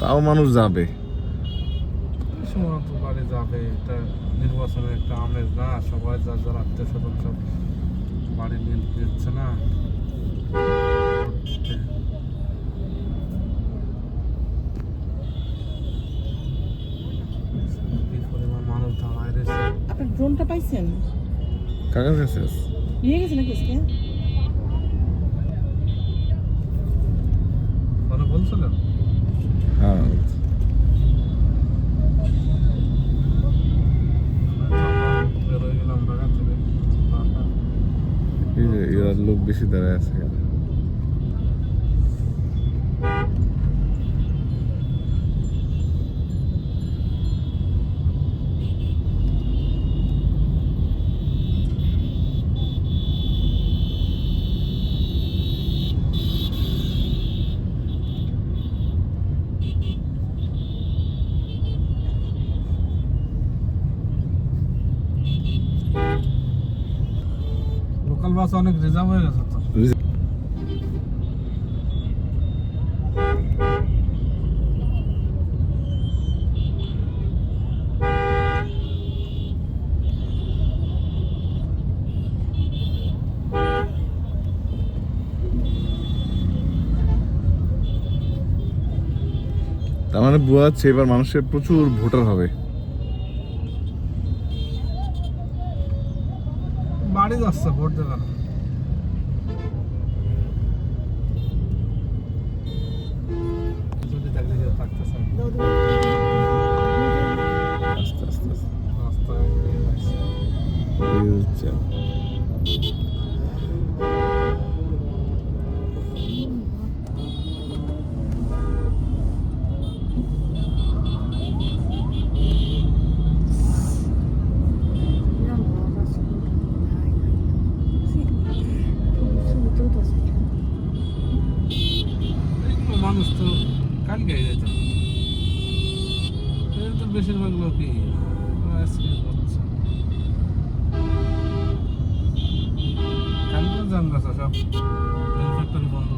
তাও মানুষ যাবে। এই বাড়ি যাবে এটা নির্বাচনের একটা আমেজ না সবাই যার যার আত্মীয় স্বজন সব বাড়ি নিয়ে দিচ্ছে না। আপনার ড্রোনটা পাইছেন? কাকার কাছে নিয়ে গেছে নাকি আজকে Evet. হ্যাঁ এই যে এরা লোক বেশি দাঁড়ায় আছে বাস অনেক রিজার্ভ হয়ে গেছে তো। তার মানে বোঝা যাচ্ছে এবার মানুষের প্রচুর ভোটার হবে। বাড়ি যাচ্ছে Thank যদি দেখলে যে থাকতেছে। কালকে যেত এই তো। বেশিরভাগ লোকই কালকে যান সব ফ্যাক্টরি বন্ধ